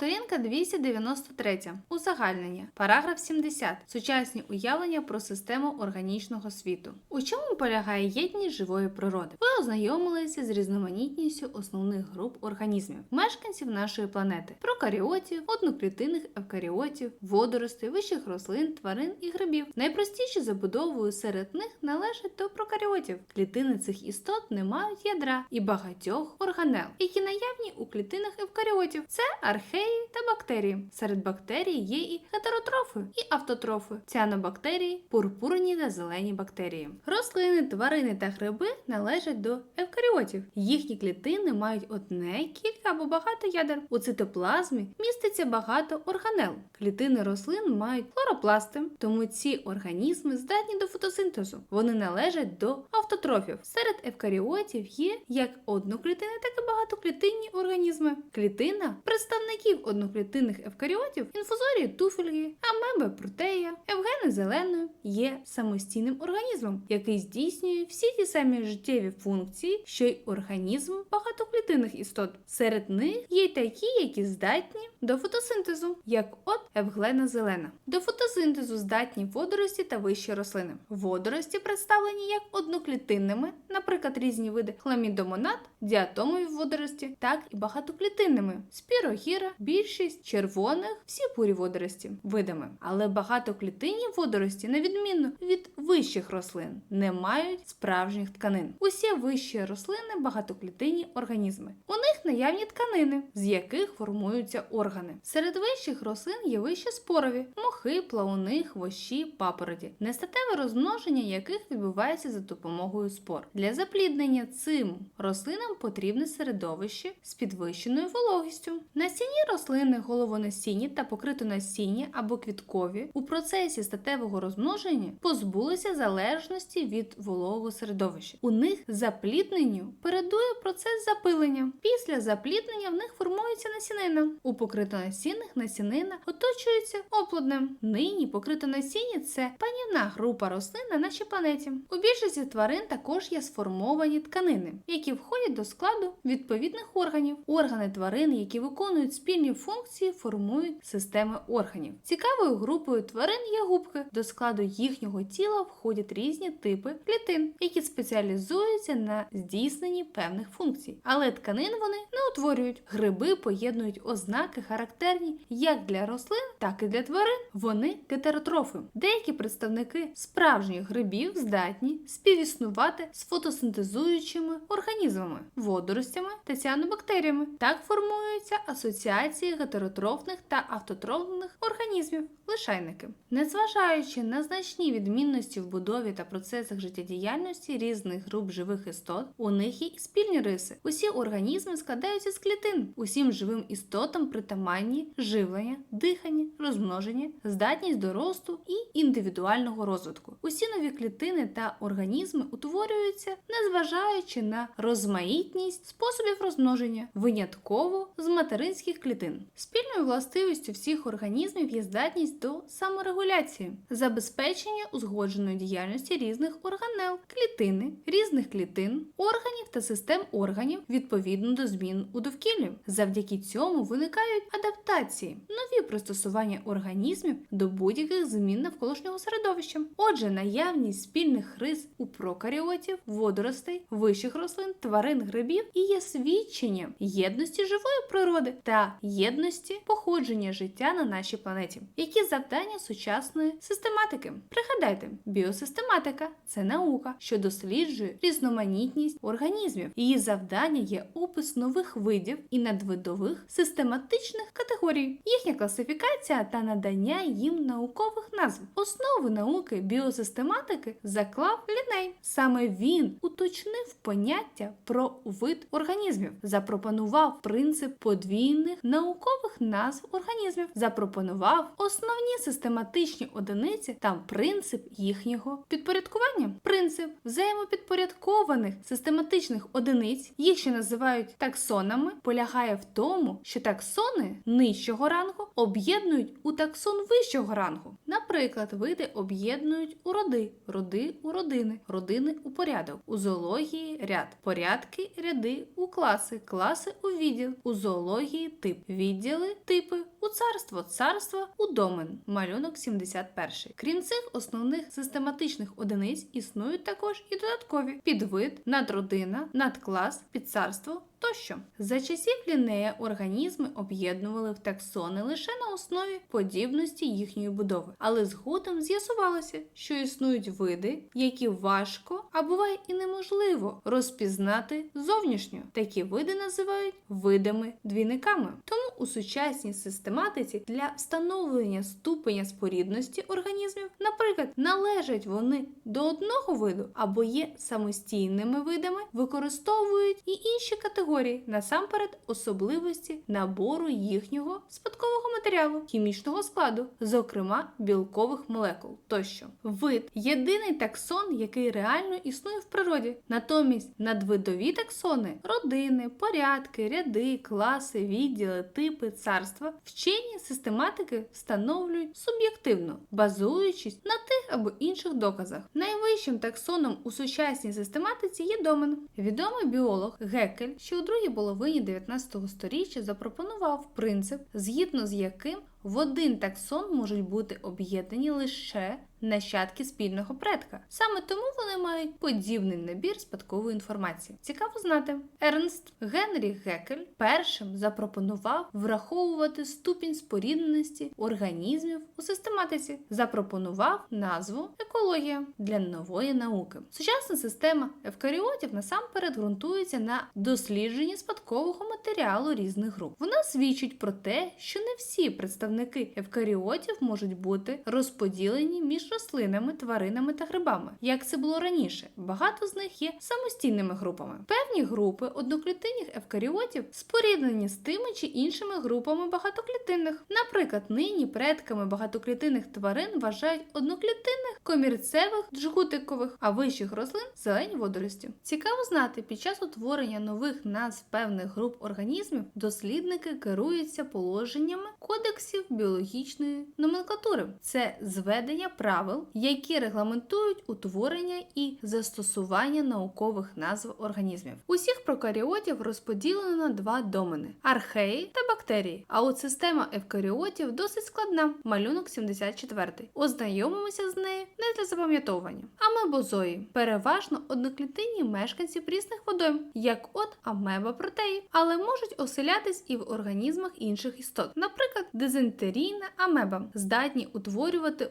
Сторінка 293. Узагальнення. Параграф 70. Сучасні уявлення про систему органічного світу. У чому полягає єдність живої природи? Ви ознайомилися з різноманітністю основних груп організмів, мешканців нашої планети, прокаріотів, одноклітинних евкаріотів, водоростей, вищих рослин, тварин і грибів. Найпростіші забудовою серед них належать до прокаріотів. Клітини цих істот не мають ядра і багатьох органел, які наявні у клітинах евкаріотів. Це археї та бактерії. Серед бактерій є і гетеротрофи, і автотрофи, ціанобактерії, пурпурні та зелені бактерії. Рослини, тварини та гриби належать до евкаріотів. Їхні клітини мають одне, кілька або багато ядер. У цитоплазмі міститься багато органел. Клітини рослин мають хлоропласти, тому ці організми здатні до фотосинтезу. Вони належать до автотрофів. Серед евкаріотів є як одноклітини, так і багатоклітинні організми. Клітина представників одноклітинних евкаріотів, інфузорії туфельги, амеби протея, евгени зеленої є самостійним організмом, який здійснює всі ті самі життєві функції, що й організм багатоклітинних істот. Серед них є такі, які здатні до фотосинтезу, як от евглена зелена. До фотосинтезу здатні водорості та вищі рослини. Водорості представлені як одноклітинними, наприклад, різні види хламідомонад, діатомові водорості, так і багатоклітинними спірогіра, більшість червоних, всі бурі водорості видами. Але багатоклітинні водорості, на відміну від вищих рослин, не мають справжніх тканин. Усі вищі рослини багатоклітинні організми. У них наявні тканини, з яких формуються органи. Серед вищих рослин є вищі спорові, мохи, плауни, хвощі, папороті, нестатеве розмноження яких відбувається за допомогою спор. Для запліднення цим рослинам потрібне середовище з підвищеною вологістю. Насінні рослини головонасінні та покритонасінні або квіткові у процесі статевого розмноження позбулися залежності від вологого середовища. У них заплідненню передує процес запилення. Після запліднення в них формується насінина. У покритонасінних насінина оточується оплоднем. Нині покритонасінні – це панівна група рослин на нашій планеті. У більшості тварин також є сформовані тканини, які входять до складу відповідних органів. Органи тварин, які виконують спільні функції, формують системи органів. Цікавою групою тварин є губки. До складу їхнього тіла входять різні типи клітин, які спеціалізуються на здійсненні певних функцій. Але тканин вони не утворюють. Гриби поєднують ознаки характерні як для рослин, так і для тварин. Вони гетеротрофи. Деякі представники справжніх грибів здатні співіснувати з фотосинтезуючими організмами, водоростями та ціанобактеріями. Так формуються асоціації гетеротрофних та автотрофних організмів, лишайники. Незважаючи на значні відмінності в будові та процесах життєдіяльності різних груп живих істот, у них є спільні риси. Усі організми складаються з клітин. Усім живим істотам притаманні живлення, дихання, розмноження, здатність до росту і індивідуального розвитку. Усі нові клітини та організми утворюються, незважаючи на розмаїтність способів розмноження, винятково з материнських клітин. Спільною властивістю всіх організмів є здатність до саморегуляції, забезпечення узгодженої діяльності різних органел, клітини, різних клітин, органів та систем органів відповідно до змін у довкіллі. Завдяки цьому виникають адаптації, нові пристосування організмів до будь-яких змін навколишнього середовища. Отже, наявність спільних рис у прокаріотів, водоростей, вищих рослин, тварин, грибів і є свідченням єдності живої природи та єдності походження життя на нашій планеті. Які завдання сучасної систематики? Пригадайте, біосистематика це наука, що досліджує різноманітність організмів. Її завдання є опис нових видів і надвидових систематичних категорій, їхня класифікація та надання їм наукових назв. Основи науки біосистематики заклав Ліней. Саме він уточнив поняття про вид організмів, запропонував принцип подвійних наукових назв організмів, запропонував основні систематичні одиниці та принцип їхнього підпорядкування. Принцип взаємопідпорядкованих систематичних одиниць, їх ще називають таксонами, полягає в тому, що таксони нижчого рангу об'єднують у таксон вищого рангу. Наприклад, види об'єднують у роди, роди у родини, родини у порядок, у зоології ряд, порядки, ряди у класи, класи у відділ, у зоології тип, відділи, типи, у царство, царство, у домен, малюнок 71. Крім цих основних систематичних одиниць існують також і додаткові підвид, надродина, надклас, підцарство. Тощо за часів лінея організми об'єднували в таксони лише на основі подібності їхньої будови, але згодом з'ясувалося, що існують види, які важко, а буває і неможливо розпізнати зовнішньо. Такі види називають видами двійниками. Тому у сучасній систематиці для встановлення ступеня спорідності організмів, наприклад, належать вони до одного виду або є самостійними видами, використовують і інші категорії, насамперед особливості набору їхнього спадкового матеріалу, хімічного складу, зокрема білкових молекул тощо. Вид єдиний таксон, який реально існує в природі. Натомість надвидові таксони, родини, порядки, ряди, класи, відділи, типи, царства, вчені систематики встановлюють суб'єктивно, базуючись на тих або інших доказах. Найвищим таксоном у сучасній систематиці є домен. Відомий біолог Гекель, що у другій половині 19 століття запропонував принцип, згідно з яким в один таксон можуть бути об'єднані лише нащадки спільного предка. Саме тому вони мають подібний набір спадкової інформації. Цікаво знати. Ернст Генрі Гекель першим запропонував враховувати ступінь спорідненості організмів у систематиці, запропонував назву екологія для нової науки. Сучасна система евкаріотів насамперед ґрунтується на дослідженні спадкового матеріалу різних груп. Вона свідчить про те, що не всі представники евкаріотів можуть бути розподілені між рослинами, тваринами та грибами. Як це було раніше, багато з них є самостійними групами. Певні групи одноклітинних евкаріотів споріднені з тими чи іншими групами багатоклітинних. Наприклад, нині предками багатоклітинних тварин вважають одноклітинних комірцевих джгутикових, а вищих рослин зелені водорості. Цікаво знати, під час утворення нових назв певних груп організмів дослідники керуються положеннями кодексів біологічної номенклатури. Це зведення правил, які регламентують утворення і застосування наукових назв організмів. Усіх прокаріотів розподілено на два домени археї та бактерії. А от система евкаріотів досить складна. Малюнок 74. Ознайомимося з нею не для запам'ятовування. Амебозої переважно одноклітинні мешканці прісних водойм, як от амеба протеї, але можуть оселятись і в організмах інших істот, наприклад, дизентерійна амеба, здатні утворювати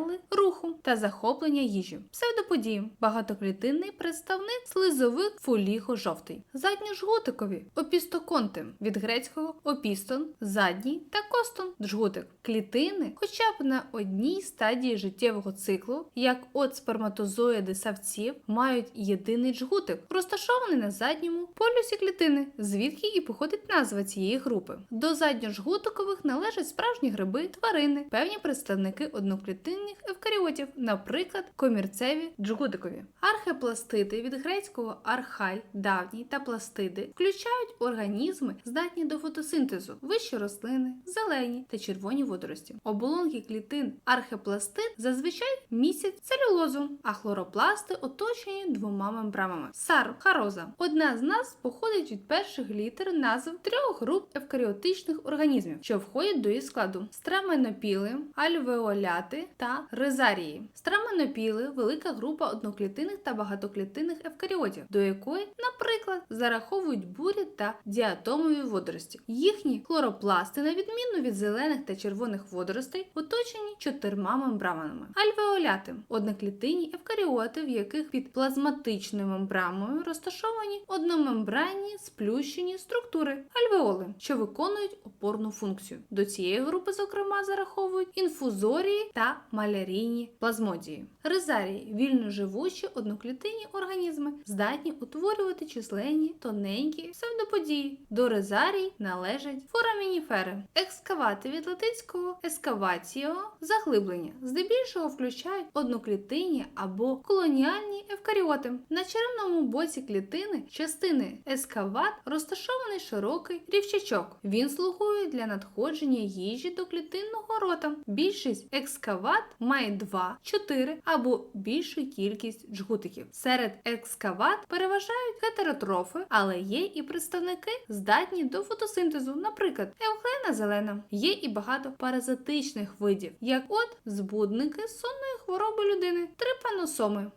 органелли руху та захоплення їжі. Псевдоподії багатоклітинний представник слизових фоліго-жовтий, задньожгутикові опістоконти від грецького опістон, задній та костон джгутик. Клітини, хоча б на одній стадії життєвого циклу, як от сперматозоїди савців, мають єдиний джгутик, розташований на задньому полюсі клітини, звідки і походить назва цієї групи. До задньожгутикових належать справжні гриби, тварини, певні представники одноклітинних евкаріотів, наприклад, комірцеві джгутикові. Архепластиди від грецького архай, давній та пластиди включають організми, здатні до фотосинтезу, вищі рослини, зелені та червоні водорості. Оболонки клітин архепластид зазвичай містять целюлозу, а хлоропласти оточені двома мембранами. Сар, хароза. Одна з нас походить від перших літер назв трьох груп евкаріотичних організмів, що входять до її складу: страменопіли, альвеоляти та резарії. Страменопіли велика група одноклітинних та багатоклітинних евкаріотів, до якої, наприклад, зараховують бурі та діатомові водорості. Їхні хлоропласти, на відміну від зелених та червоних водоростей, оточені чотирма мембранами. Альвеоляти одноклітинні евкаріоти, в яких під плазматичною мембраною розташовані одномембранні сплющені структури альвеоли, що виконують опорну функцію. До цієї групи, зокрема, зараховують інфузорії та малярійні плазмодії. Резарії вільно живучі одноклітинні організми, здатні утворювати численні тоненькі псевдоподії. До резарій належать форамініфери, екскавати від латинського ескаваціо заглиблення, здебільшого включають одноклітинні або колоніальні евкаріоти. На черевному боці клітини частини ескават розташований широкий рівчачок. Він слугує для надходження їжі до клітинного рота. Більшість екскават має 2, 4 або більшу кількість джгутиків. Серед екскават переважають гетеротрофи, але є і представники, здатні до фотосинтезу, наприклад, евглена зелена. Є і багато паразитичних видів, як от збудники сонної хвороби людини, трипаносоми.